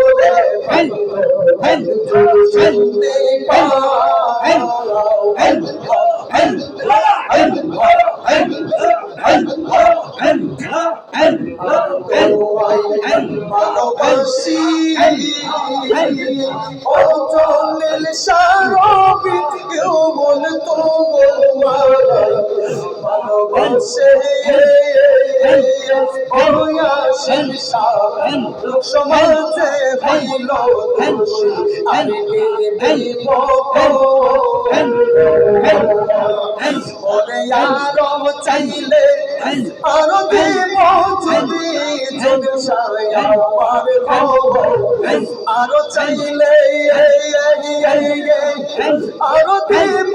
ওরে শুনতে ভালোবাসি ও চলেল সারবি কেউ বলতো ভালোবাসে লোক সমাজে হইল আমি ওরে আরও চাইলে আরও দেব যদি আরও চাইলে আরও দেব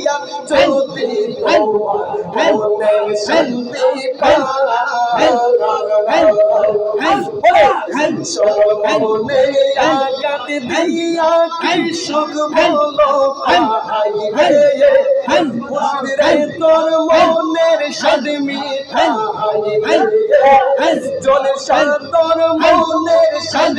দুটো দিয়া যদি শান্তি সরমনে আগাত দিয়া কৃষক বলো ভাই রে তোর মনের সাদ মিঠাই জলের সাদ তোর মনের সাদ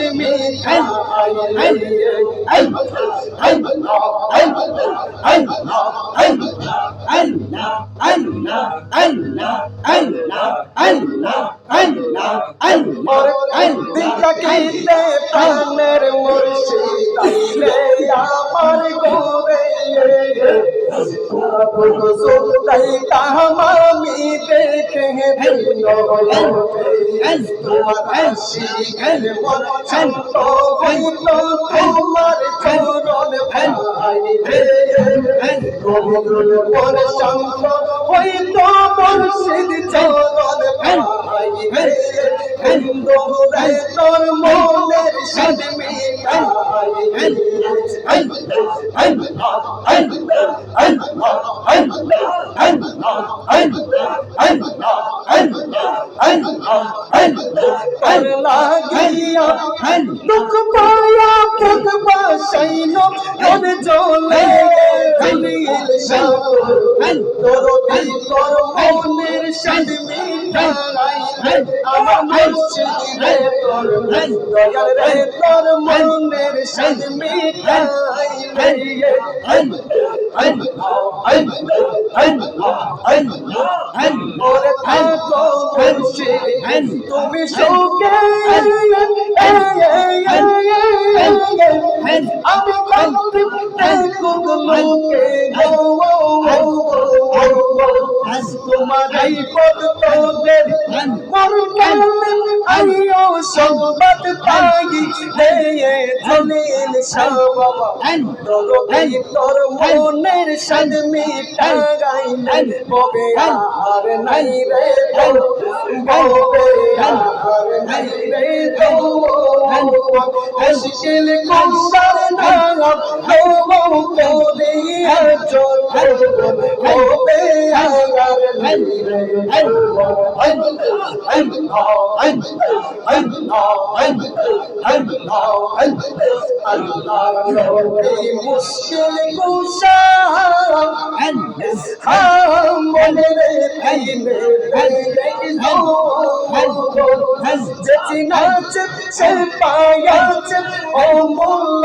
কামামি দেখে তোমার হইল তোমার ভাই মন শান্ত হইল মুর্শিদ চরণ ভাই হিন্দু রে তোর মনের সাদ লাগিয়া লোক পায়া পদ বাসাইন কোন জলে ধনিল শান তোর তোর মনের সাদ মিটাই আমার রে তোর দয়াল রে তোর মনের সাদ মিটাই রে ওরে থাকো মুর্শিদ তুমি শোকে আমি কান্দি দেখো লোকে তোমার এই পদ তোদের মন কান্দি আইও সংবাদ পাই রে ধনিল সাবাবা তোর এই তোর মনের সাদ মিটাই ববে আর নাই রে ববে আর নাই রে মুশকিল কৌশল নাম হো কোলি মুশকিল কৌশল মনে রে ভাইলে যেটি নাচ সে পায়াচ ও মূল্য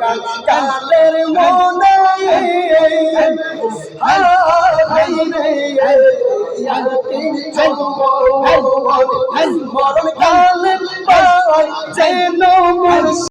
কাঙ্গালের মনে মরণ কালে যেন